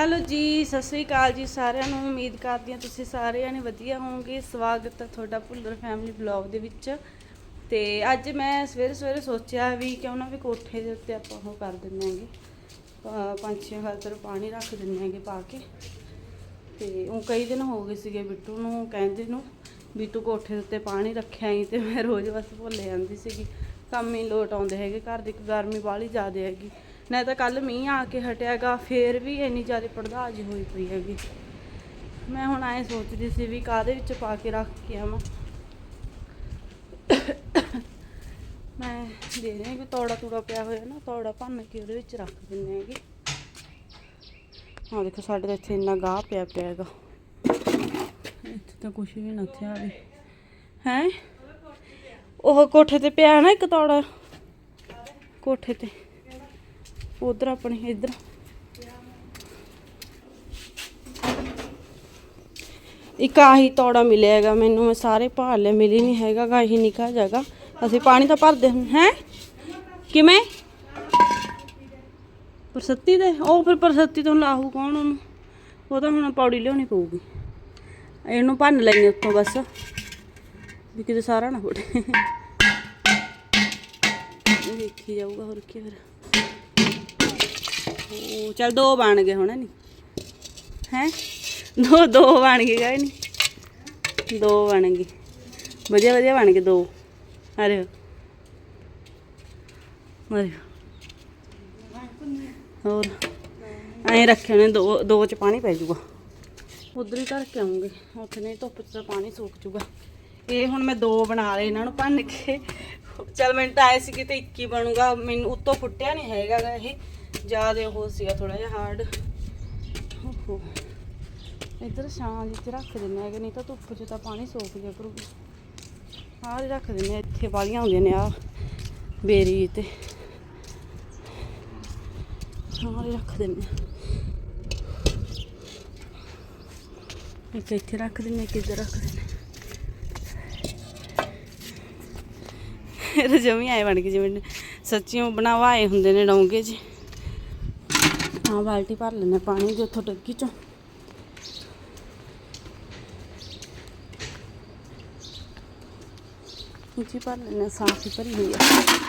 Hello ਜੀ, ਸਤਿ ਸ੍ਰੀ ਅਕਾਲ ਜੀ ਸਾਰਿਆਂ ਨੂੰ। ਉਮੀਦ ਕਰਦੀ ਹਾਂ ਤੁਸੀਂ ਸਾਰਿਆਂ ਨੇ ਵਧੀਆ ਹੋਵੋਗੇ। ਸਵਾਗਤ ਹੈ ਤੁਹਾਡਾ ਭੁੱਲਰ ਫੈਮਿਲੀ ਬਲੌਗ ਦੇ ਵਿੱਚ। ਤੇ ਅੱਜ ਮੈਂ ਸਵੇਰੇ ਸਵੇਰੇ ਸੋਚਿਆ ਵੀ ਕਿਉਂ ਨਾ ਵੀ ਕੋਠੇ ਦੇ ਉੱਤੇ ਆਪਾਂ ਉਹ ਕਰ ਦਿੰਦੇ ਆਂਗੇ ਪੰਛੀਆਂ ਖਾਤਰ ਪਾਣੀ ਰੱਖ ਦਿੰਦੇ ਆਂਗੇ ਪਾ ਕੇ। ਤੇ ਉਹ ਕਈ ਦਿਨ ਹੋ ਗਏ ਸੀਗੇ ਬਿੱਟੂ ਨੂੰ, ਕਹਿੰਦੇ ਨੂੰ ਵੀ ਤੂੰ ਕੋਠੇ ਦੇ ਉੱਤੇ ਪਾਣੀ ਰੱਖਿਆ ਹੀ ਤੇ ਮੈਂ ਰੋਜ਼ ਬਸ ਭੁੱਲ ਜਾਂਦੀ ਸੀਗੀ। ਕੰਮ ਹੀ ਲੋਟ ਆਉਂਦੇ ਹੈਗੇ, ਘਰ ਦੀ ਗਰਮੀ ਬਾਹਲੀ ਜ਼ਿਆਦਾ ਹੈਗੀ। ਨਾ ਤਾਂ ਕੱਲ ਮੀਂਹ ਆ ਕੇ ਹਟਿਆਗਾ, ਫੇਰ ਵੀ ਇੰਨੀ ਜ਼ਿਆਦਾ ਪੜਦਾ ਪੜਦਾਜ ਹੋਈ ਪਈ ਹੈਗੀ। ਮੈਂ ਹੁਣ ਐ ਸੋਚਦੀ ਸੀ ਵੀ ਕਾਦੇ ਵਿੱਚ ਪਾ ਕੇ ਰੱਖ ਕੇ ਆਵਾਂ। ਮੈਂ ਦੇ ਰਹੀ ਕਿ ਤੌੜਾ ਤੂੜਾ ਪਿਆ ਹੋਇਆ ਨਾ, ਤੋੜਾ ਭੰਨ ਕੇ ਉਹਦੇ ਵਿੱਚ ਰੱਖ ਦਿੰਦੇ ਹੈਗੇ। ਹਾਂ ਦੇਖੋ, ਸਾਡੇ ਤਾਂ ਇੱਥੇ ਇੰਨਾ ਗਾਹ ਪਿਆ ਪਿਆ ਹੈਗਾ। ਇੱਥੇ ਤਾਂ ਕੁਝ ਵੀ ਨਾ ਥਿਆ ਵੀ ਹੈ? ਉਹ ਕੋਠੇ ਤੇ ਪਿਆ ਨਾ ਇੱਕ ਤੌੜਾ। ਕੋਠੇ ਤੇ। ਉਧਰ ਆਪਣੇ ਇੱਧਰ। ਇੱਕ ਆਹੀ ਤੌੜਾ ਮਿਲਿਆ ਹੈਗਾ, ਮੈਨੂੰ ਮੈਂ ਸਾਰੇ ਭਾਲ ਲਿਆ ਮਿਲੀ ਨਹੀਂ ਹੈਗਾ, ਗਾ ਇਹੀ ਨਿਕਾ ਜਾਗਾ। ਅਸੀਂ ਪਾਣੀ ਤਾਂ ਭਰਦੇ ਹਾਂ। ਹੈ? ਕਿਵੇਂ? ਪਰਸੱਤੀ ਦੇ? ਉਹ ਫਿਰ ਪਰਸੱਤੀ ਤੋਂ ਲਾਹੂ ਕੌਣ ਉਹਨੂੰ? ਉਹ ਤਾਂ ਹੁਣ ਪੌੜੀ ਲਿਆਉਣੀ ਪਊਗੀ। ਇਹਨੂੰ ਭੰਨ ਲੈਣੀ ਉੱਤੋਂ ਬਸ। ਵੀ ਕਿਤੇ ਸਾਰਾ ਨਾ ਫੁੱਟੇ। ਇਹ ਦੇਖੀ ਜਾਊਗਾ ਹੋਰ ਕੀ ਫਿਰ। ਚੱਲ ਦੋ ਬਣ ਗਏ ਹੁਣ ਨਹੀਂ ਹੈ? ਦੋ ਦੋ ਬਣ ਗਏ ਗਏ ਨਹੀਂ ਦੋ ਬਣ ਗਏ। ਵਧੀਆ ਵਧੀਆ ਬਣ ਗਏ ਦੋ। ਅਰੇ ਅਰੇ ਹੋਰ? ਐਂ ਰੱਖੇ ਨੇ, ਦੋ ਦੋ ਚ ਪਾਣੀ ਪੈ ਜਾਊਗਾ ਉਧਰ ਹੀ ਧਰ ਕੇ ਆਉਂਗੇ ਉੱਥੇ ਨਹੀਂ ਧੁੱਪ 'ਚ ਪਾਣੀ ਸੁੱਕ ਜਾਊਗਾ ਇਹ ਹੁਣ ਮੈਂ ਦੋ ਬਣਾ ਲਏ, ਇਹਨਾਂ ਨੂੰ ਭੰਨ ਕੇ। ਚਲ ਮੈਨੂੰ ਤਾਂ ਆਏ ਸੀ ਕਿ ਤੇ ਇੱਕ ਹੀ ਬਣੂਗਾ। ਮੈਨੂੰ ਉੱਤੋਂ ਫੁੱਟਿਆ ਨਹੀਂ ਹੈਗਾ ਗਾ ਇਹ। ਜ਼ਿਆਦਾ ਉਹ ਸੀਗਾ ਥੋੜਾ ਜਿਹਾ ਹਾਰਡ ਓਹੋ। ਇੱਧਰ ਛਾਂ ਜਿੱਚ ਰੱਖ ਦਿੰਦੇ ਹੈਗੇ, ਨਹੀਂ ਤਾਂ ਧੁੱਪ 'ਚ ਤਾਂ ਪਾਣੀ ਸੋਕ ਜਾ ਕਰੂਗਾ। ਆਹ ਰੱਖ ਦਿੰਦੇ ਇੱਥੇ ਵਾਲੀਆਂ ਹੁੰਦੀਆਂ ਨੇ ਆ ਬੇਰੀ ਤੇ। ਆਹ ਰੱਖ ਦਿੰਦੇ ਇੱਕ ਇੱਥੇ ਰੱਖ ਦਿੰਦੇ ਇੱਕ ਇੱਧਰ ਰੱਖ ਦਿੰਦੇ ਇਹ ਤਾਂ ਜਮੀ ਆਏ ਬਣ ਕੇ ਜਿਵੇਂ ਸੱਚੀਓ ਬਣਾਵਾਏ ਹੁੰਦੇ ਨੇ ਡੋਂਗੇ ਜੀ। ਹਾਂ, ਬਾਲਟੀ ਭਰ ਲੈਣੇ ਪਾਣੀ ਦੀ ਉੱਥੋਂ ਟੱਕੀ ਚੋਂ। ਉੱਚੀ ਭਰ ਲੈਣੇ ਸਾਫ਼ ਹੀ ਭਰੀ ਹੋਈ ਆ।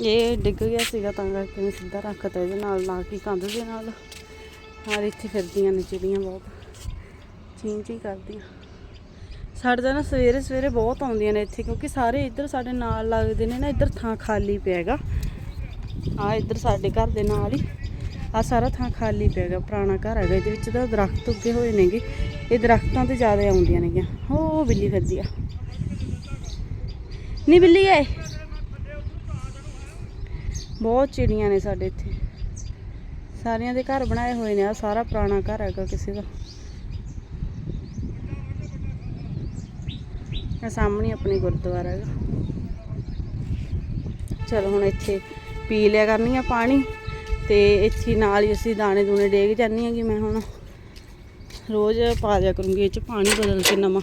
ਇਹ ਡਿੱਗ ਗਿਆ ਸੀਗਾ ਤਾਂ ਕਰਕੇ ਮੈਂ ਸਿੱਧਾ ਰੱਖਤਾ ਇਹਦੇ ਨਾਲ, ਨਾ ਕਿ ਕੰਧ ਦੇ ਨਾਲ। ਹਾਰ ਇੱਥੇ ਫਿਰਦੀਆਂ ਨੇ ਚਿੜੀਆਂ ਬਹੁਤ। ਚੀਂ ਚੀਂ ਕਰਦੀਆਂ। ਸਾਡੇ ਤਾਂ ਨਾ ਸਵੇਰੇ ਸਵੇਰੇ ਬਹੁਤ ਆਉਂਦੀਆਂ ਨੇ ਇੱਥੇ, ਕਿਉਂਕਿ ਸਾਰੇ ਇੱਧਰ ਸਾਡੇ ਨਾਲ ਲੱਗਦੇ ਨੇ ਨਾ, ਇੱਧਰ ਥਾਂ ਖਾਲੀ ਪਿਆ ਹੈਗਾ। ਆ ਇੱਧਰ ਸਾਡੇ ਘਰ ਦੇ ਨਾਲ ਹੀ ਆ ਸਾਰਾ ਥਾਂ ਖਾਲੀ ਪਿਆ ਹੈਗਾ, ਪੁਰਾਣਾ ਘਰ ਹੈਗਾ। ਇਹਦੇ ਵਿੱਚ ਤਾਂ ਦਰਖਤ ਉੱਗੇ ਹੋਏ ਨੇਗੇ। ਇਹ ਦਰਖਤਾਂ ਤੇ ਜ਼ਿਆਦਾ ਆਉਂਦੀਆਂ ਨੇਗੀਆਂ। ਹੋ ਬਿੱਲੀ ਫਿਰਦੀ ਆ। ਨਹੀਂ ਬਿੱਲੀ ਏ। ਬਹੁਤ ਚਿੜੀਆਂ ਨੇ ਸਾਡੇ ਇੱਥੇ। ਸਾਰਿਆਂ ਦੇ ਘਰ ਬਣਾਏ ਹੋਏ ਨੇ ਆ ਸਾਰਾ ਪੁਰਾਣਾ ਘਰ ਹੈਗਾ ਕਿਸੇ ਦਾ। ਆ ਸਾਹਮਣੇ ਆਪਣੇ ਗੁਰਦੁਆਰਾ ਹੈਗਾ। ਚਲੋ ਹੁਣ ਇੱਥੇ ਪੀ ਲਿਆ ਕਰਨੀ ਆ ਪਾਣੀ ਤੇ ਇੱਥੇ ਨਾਲ ਹੀ ਅਸੀਂ ਦਾਣੇ ਦੂਣੇ ਡੇਗ ਜਾਂਦੀ ਕਿ ਮੈਂ ਹੁਣ। ਰੋਜ਼ ਪਾ ਦਿਆ ਕਰੂੰਗੀ ਇਹ ਚ ਪਾਣੀ ਬਦਲ ਕੇ ਨਵਾਂ।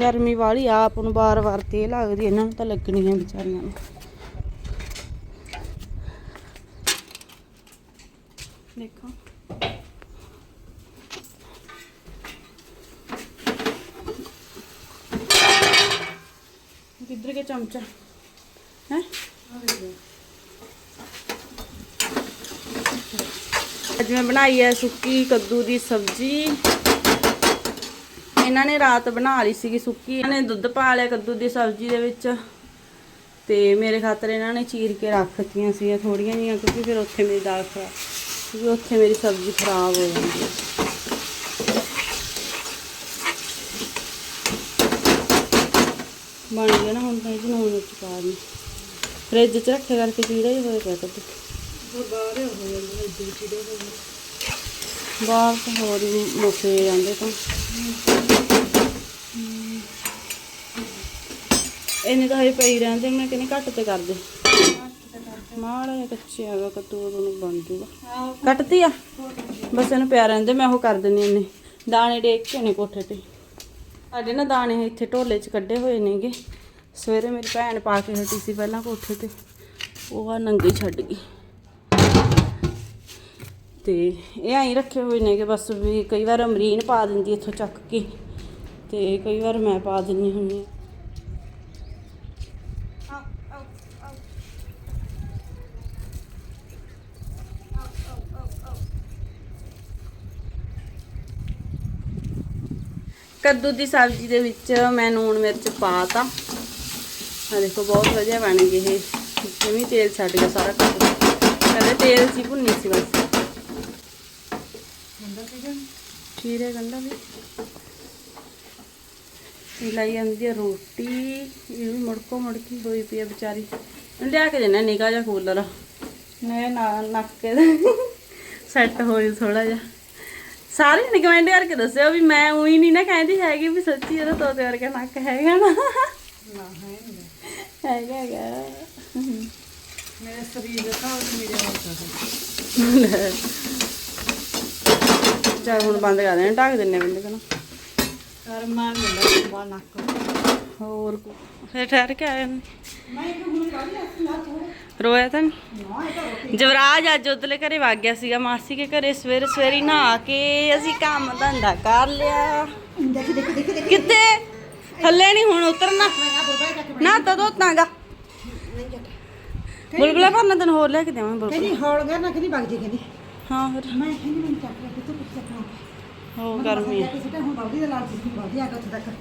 ਗਰਮੀ ਵਾਲੀ ਆਪ ਨੂੰ ਬਾਰ-ਬਾਰ ਤੇ ਲੱਗਦੀ ਇਹਨਾਂ ਨੂੰ ਤਾਂ ਲੱਗਣੀ ਹੈ ਵਿਚਾਰੀਆਂ ਨੂੰ। ਦੇਖੋ। ਕਿੱਧਰ ਕੇ ਚਮਚਾ? ਹੈ? ਅੱਜ ਮੈਂ ਬਣਾਈ ਹੈ ਸੁੱਕੀ ਕੱਦੂ ਦੀ ਸਬਜ਼ੀ। ਇਹਨਾਂ ਨੇ ਰਾਤ ਬਣਾ ਲਈ ਸੀਗੀ ਸੁੱਕੀ। ਇਹਨਾਂ ਨੇ ਦੁੱਧ ਪਾ ਲਿਆ ਕੱਦੂ ਦੀ ਸਬਜ਼ੀ ਦੇ ਵਿੱਚ। ਤੇ ਮੇਰੇ ਖਾਤਰ ਇਹਨਾਂ ਨੇ ਚੀਰ ਕੇ ਰੱਖਤੀਆਂ ਸੀ ਥੋੜੀਆਂ ਜੀਆਂ ਕਿਉਂਕਿ ਫਿਰ ਉੱਥੇ ਮੇਰੀ ਦਾਲ ਖਰਾਬ ਕਿਉਂਕਿ ਉੱਥੇ ਮੇਰੀ ਸਬਜ਼ੀ ਖਰਾਬ ਹੋ ਜਾਂਦੀ ਹੈ। ਬਣ ਗਿਆ ਨਾ ਹੁਣ ਤਾਂ ਇਹ 'ਚ ਨੂਣ ਵਿੱਚ ਪਾ ਦੀ। ਫ੍ਰਿਜ 'ਚ ਰੱਖੇ ਕਰਕੇ ਚੀੜਾ ਹੀ ਹੋਇਆ ਪਿਆ ਕੱਦੂ। ਬਾਹਰ ਤਾਂ ਹੋਰ ਹੀ ਮੁੱਕੇ ਜਾਂਦੇ ਤਾਂ। ਇਹਨੇ ਤਾਂ ਹਜੇ ਪਈ ਰਹਿੰਦੇ ਮੈਂ ਕਹਿੰਦੀ ਘੱਟ ਤੇ ਕਰ ਦੇ ਮਾੜਾ ਜਿਹਾ ਕੱਚੇ ਹੈਗਾ ਕੱਦੂ ਉਦੋਂ ਨੂੰ ਬਣ ਜੂਗਾ। ਕੱਟਤੀ ਆ? ਬਸ ਇਹਨੂੰ ਪਿਆ ਰਹਿੰਦੇ ਮੈਂ ਉਹ ਕਰ ਦਿੰਦੀ ਇਹਨੇ ਦਾਣੇ ਡੇਕ ਕੇ ਨੇ ਕੋਠੇ ਤੇ। ਸਾਡੇ ਨਾ ਦਾਣੇ ਇੱਥੇ ਢੋਲੇ 'ਚ ਕੱਢੇ ਹੋਏ ਨੇਗੇ। ਸਵੇਰੇ ਮੇਰੀ ਭੈਣ ਪਾ ਕੇ ਹਟੀ ਸੀ ਪਹਿਲਾਂ ਕੋਠੇ ਤੇ। ਉਹ ਆ ਨੰਗੇ ਛੱਡ ਗਈ। ਤੇ ਇਹ ਐਂ ਰੱਖੇ ਹੋਏ ਨੇਗੇ ਬਸ ਵੀ ਕਈ ਵਾਰ ਅਮਰੀਨ ਪਾ ਦਿੰਦੀ ਇੱਥੋਂ ਚੱਕ ਕੇ। ਤੇ ਕਈ ਵਾਰ ਮੈਂ ਪਾ ਦਿੰਦੀ ਹੁੰਦੀ ਹਾਂ ਕੱਦੂ ਦੀ ਸਬਜ਼ੀ ਦੇ ਵਿੱਚ ਮੈਂ ਨੂਣ ਮਿਰਚ ਪਾਤਾ ਆ ਦੇਖੋ ਬਹੁਤ ਵਧੀਆ ਬਣ ਗਈ ਇਹ। ਜਿਵੇਂ ਤੇਲ ਛੱਡ ਗਿਆ ਸਾਰਾ ਕੱਦੂ। ਪਹਿਲੇ ਤੇਲ ਹੀ ਭੁੰਨੀ ਸੀ ਬਸ। ਖੀਰੇ ਗੰਡਾ ਵੀ। ਇਹ ਲਈ ਹੈ ਰੋਟੀ। ਇਹ ਵੀ ਮੁੜਕੋ ਮੁੜਕੀ ਹੋਈ ਪਈ ਹੈ ਵਿਚਾਰੀ। ਲਿਆ ਕੇ ਦੇਣਾ ਨਿਕਾ ਜਿਹਾ ਕੂਲਰ। ਮੈਂ ਨਾ ਨੱਕ ਸੈੱਟ ਹੋਈ ਥੋੜਾ ਜਿਹਾ। ਸਾਰੇ ਨੇ ਕਮੈਂਟ ਕਰਕੇ ਦੱਸਿਓ ਵੀ ਮੈਂ ਉਹੀ ਨਹੀਂ ਨਾ ਕਹਿੰਦੀ ਹੈਗੀ ਵੀ ਸੱਚੀ ਇਹਦਾ ਤੋਤੇ ਵਰਗਾ ਨੱਕ ਹੈਗਾ ਨਾ। ਹੈਗਾ ਹੈਗਾ। ਮੇਰੇ ਸਰੀਰ ਦਾ ਤਾਂ ਮੇਰੇ ਵਰਗਾ ਚਲ। ਹੁਣ ਬੰਦ ਕਰ ਦੇਣਾ ਢੱਕ ਦਿੰਨੇ ਬੰਦੇ ਕਨਾ ਕਰਮਾ ਮਿਲਦਾ ਬਾ ਨੱਕ। ਹੋਰ ਕੋ ਫਿਰ ਠਹਿਰ ਕੇ ਆਏ ਨੇ। ਮੈਂ ਇੱਕ ਹੁਣ ਕੱਢ ਲਿਆ ਸੀ ਨਾ ਥੋੜਾ ਰੋਇਆ ਤਾਂ ਨਹੀਂ ਤਾਂ ਜਵਰਾਜ ਅੱਜ ਉਧਰਲੇ ਘਰੇ ਵਗ ਗਿਆ ਸੀਗਾ ਮਾਸੀ ਕੇ ਘਰੇ ਸਵੇਰੇ ਸਵੇਰੇ ਨਹਾ ਕੇ ਅਸੀਂ ਕੰਮ ਧੰਦਾ ਕਰ ਲਿਆ। ਕਿੱਥੇ? ਥੱਲੇ ਨਹੀਂ ਹੁਣ ਉਤਰਨਾ। ਨਾ ਤਦੋਂ ਤਾਂਗਾ ਨਹੀਂ ਚੱਕ ਬੁਲਬੁਲਾ ਭਰਨਾ ਤੈਨੂੰ ਹੋਰ ਲੈ ਕੇ ਦੇਵਾਂ ਬੁਲਬੁਲ। ਕਹਿੰਦੀ ਹੌਲ ਗਿਆ ਨਾ ਕਹਿੰਦੀ ਵਗ ਜੇ ਕਹਿੰਦੀ। ਹਾਂ ਫਿਰ। ਮੈਂ ਕਹਿੰਦੀ ਨਹੀਂ ਚੱਕ ਕਿਤੇ ਕੁਝ ਚੱਕਣਾ? ਹੋ ਗਰਮੀ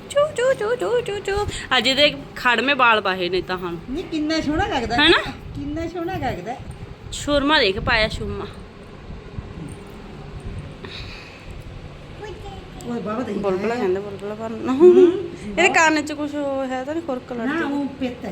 ਚੂ ਚੂ ਚੂ ਚੂ ਚੂ ਚੂ। ਅਜੇ ਦੇ ਨੇ ਤਾਂ ਹਨ ਨਹੀਂ ਕਿੰਨਾ ਸੋਹਣਾ ਲੱਗਦਾ। ਹੈਨਾ? ਕਿੰਨਾ ਸੋਹਣਾ ਲੱਗਦਾ। ਸ਼ੁਰਮਾ ਦੇਖ ਪਾਇਆ ਸ਼ੁਰਮਾ। ਓਏ ਬਾਬਾ ਦੇ ਬੁਲਬੁਲਾ ਕਹਿੰਦੇ ਬੁਲਬੁਲਾ ਭਰਨਾ ਇਹਦੇ ਕੰਨ ਚ ਕੁਝ ਹੈ ਤਾਂ ਨਹੀਂ ਖੁਰਕ ਲੜ ਨਾ ਉਹ ਪਿੱਤ